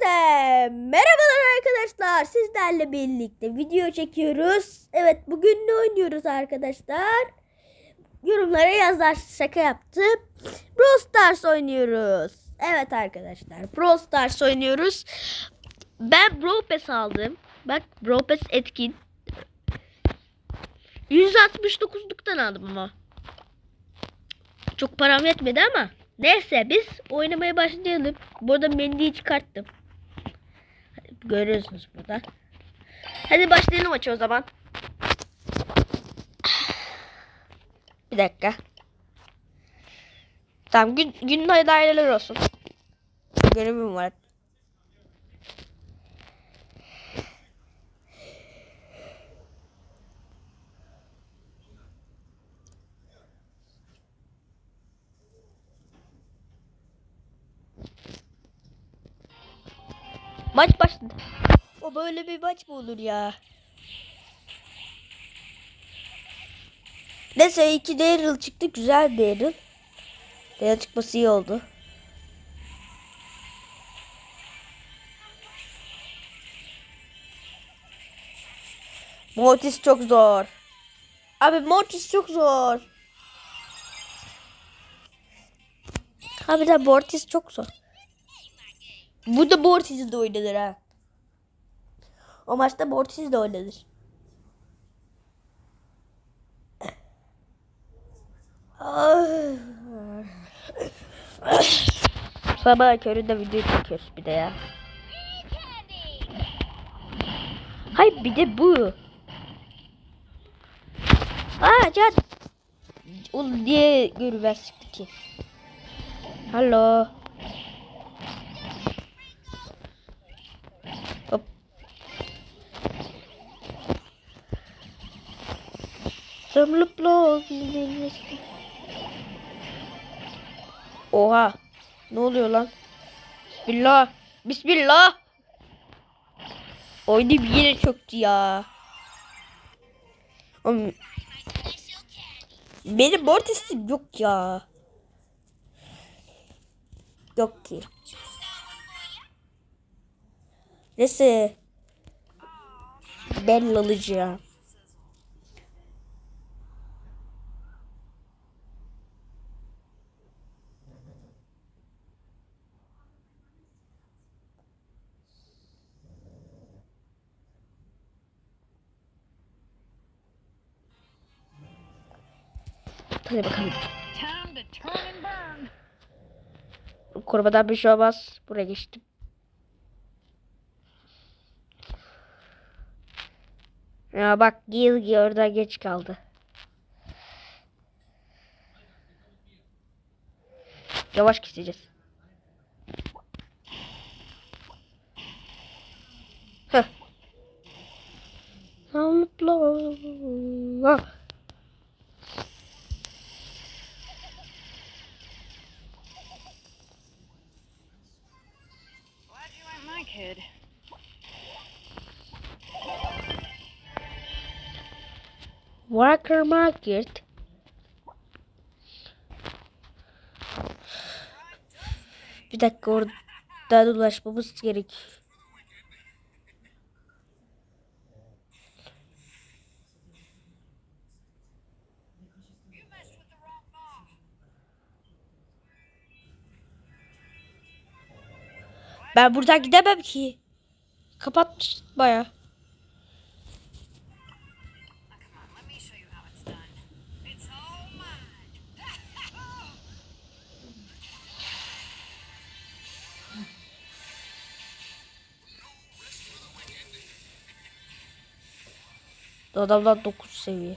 Herkese merhabalar arkadaşlar. Sizlerle birlikte video çekiyoruz. Evet bugün ne oynuyoruz arkadaşlar? Yorumlara yazar şaka yaptım. Brawl Stars oynuyoruz. Evet arkadaşlar Brawl Stars oynuyoruz. Ben Brawl Pass aldım. Bak Brawl Pass etkin. 169'luktan aldım ama. Çok param yetmedi ama. Neyse biz oynamaya başlayalım. Burada mendiyi çıkarttım. Görüyorsunuz burada. Hadi başlayalım maçı o zaman. Bir dakika. Tamam gün, günün adaylar olsun. Görevim var. Maç başladı. O böyle bir maç mı olur ya? Neyse iki Daryl çıktı. Güzel Daryl. Daryl çıkması iyi oldu. Mortis çok zor. Abi Mortis çok zor. Abi de Mortis çok zor. Bu da Mortis de oynanır ha. O maçta Mortis de oynanır. Sabah köründe video çekiyoruz bir de ya. Hayır bir de bu. Aa can. Oğlum diye görüver ki. Hello. Samlıpla Oha. Ne oluyor lan? Bismillah. Bismillah. Oyunu bir yere çöktü ya. Benim mortisim yok ya. Yok ki. Neyse. Ben alacağım. Hadi bakalım. Korumadan bir şey olmaz. Buraya geçtim. Ya bak Gilgi orada geç kaldı. Yavaş keseceğiz. Heh. Allah. Glad kid. Walker Market. Bir dakika orada dolaşmamız gerek. Ben buradan gidemem ki. Kapatmış baya. Adamdan 9 seviye.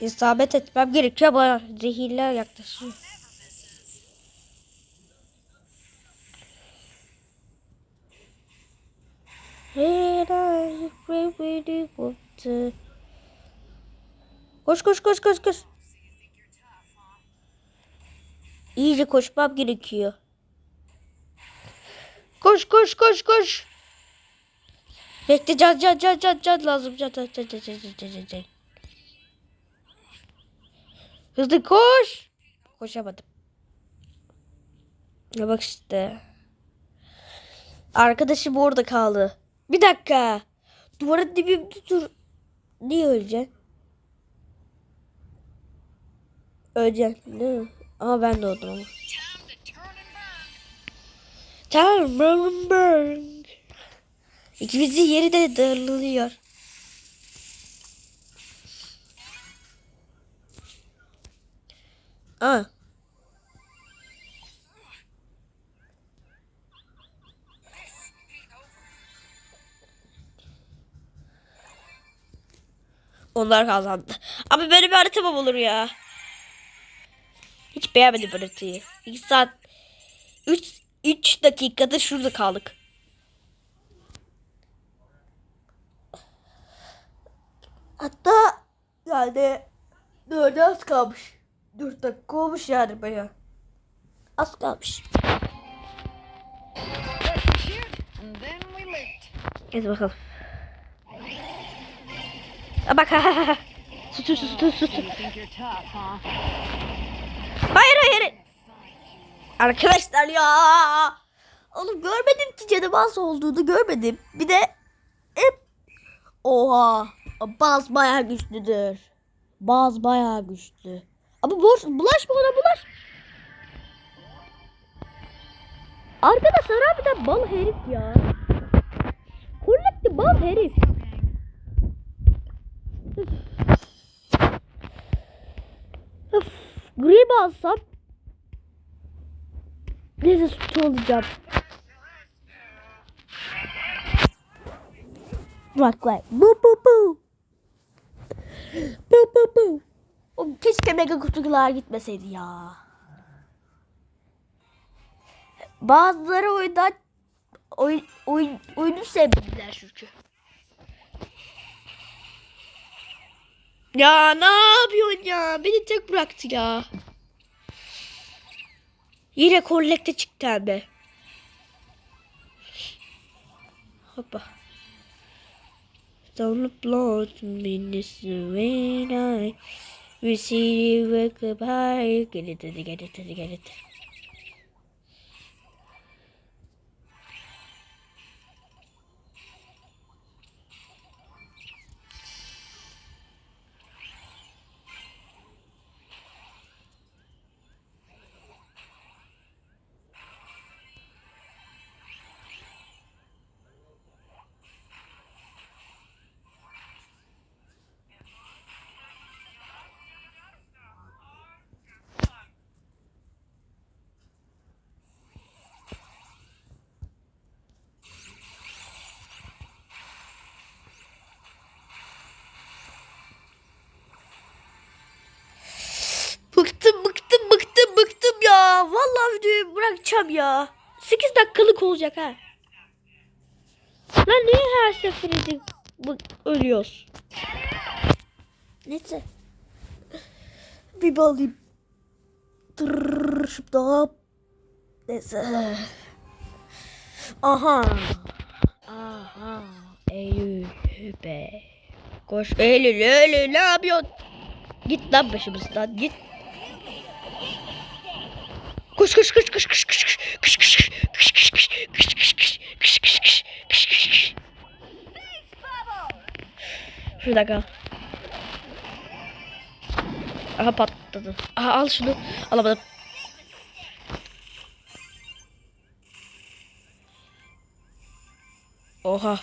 İsabet etmem gerekiyor bana zehirler yaklaşıyor. Koş koş koş koş koş. İyice koşmam gerekiyor. Koş koş koş koş. Bekle can can can can can lazım can can can can can can can can. Hızlı koş. Koşamadım. Ya bak işte. Arkadaşım orada kaldı. Bir dakika. Duvarın dibimde dur. Niye öleceksin? Öleceksin değil mi? Ama ben de oldum ama. Tamam burn burn. İkimizin yeri de darılıyor. Aa. Onlar kazandı. Ama benim haritamam olur ya. Hiç beğenmedim haritayı. 2 saat 3 3 dakikada şurada kaldık. Hatta yani dörde az kalmış. Dört dakika olmuş yani baya. Az kalmış. Hadi bakalım. Bak ha ha ha. Think you're tough, huh? Hayır hayır. Arkadaşlar ya. Oğlum görmedim ki canım az olduğunu görmedim. Bir de hep oha. Baz bayağı güçlüdür. Baz bayağı güçlü. Ama boş bulaşma ona bulaş. Arkadaşlar harbiden bal herif ya. Kolekti bal herif. Grip alsam Neyse sütü olacağım. Bak bak. Bu bu bu. Bu bu bu. O keşke mega kutular gitmeseydi ya. Bazıları oyundan oyun, oyun, oyunu sevmediler çünkü. Ya ne yapıyorsun ya? Beni tek bıraktı ya. Yine kollekte çıktı abi. Hoppa. Don't applaud me this when I wake up high. Get it, get it, get it. Vallahi videoyu bırakacağım ya. 8 dakikalık olacak ha. Lan niye her seferinde ölüyoruz? Neyse. Bir balayım. Tırrrr, şurada hop. Neyse. Aha. Aha. Eylül. Koş Eylül Eylül ne yapıyorsun? Git lan başımızdan git. Koş koş koş koş koş koş koş koş koş koş koş koş koş koş koş koş koş koş koş koş Şurada kal. Aha patladı. Aha al şunu. Alamadım. Oha.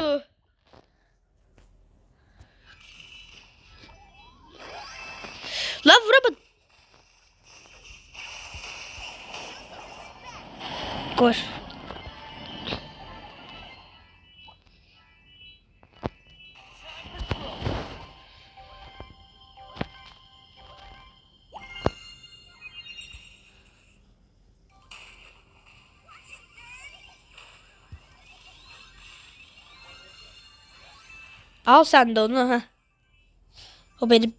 oldu. Al sen de onu. Heh. O benim.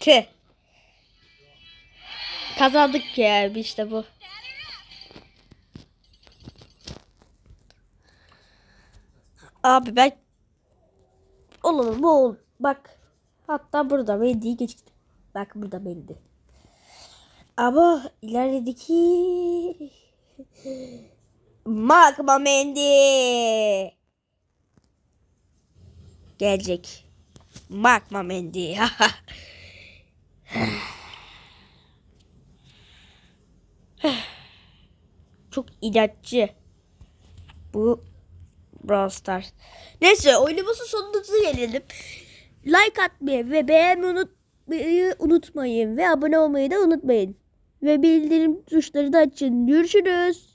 Tüh. Kazandık ya işte bu. Abi ben olalım bu ol. Bak hatta burada Mendy'yi geçti. Bak burada Mendy. Ama ilerideki Magma Mendy gelecek. Magma Mendy. Çok inatçı. Bu Brawl Stars. Neyse oyunumuzun sonuna gelelim. Like atmayı ve beğenmeyi unutmayı unutmayın. Ve abone olmayı da unutmayın. Ve bildirim tuşları da açın. Görüşürüz.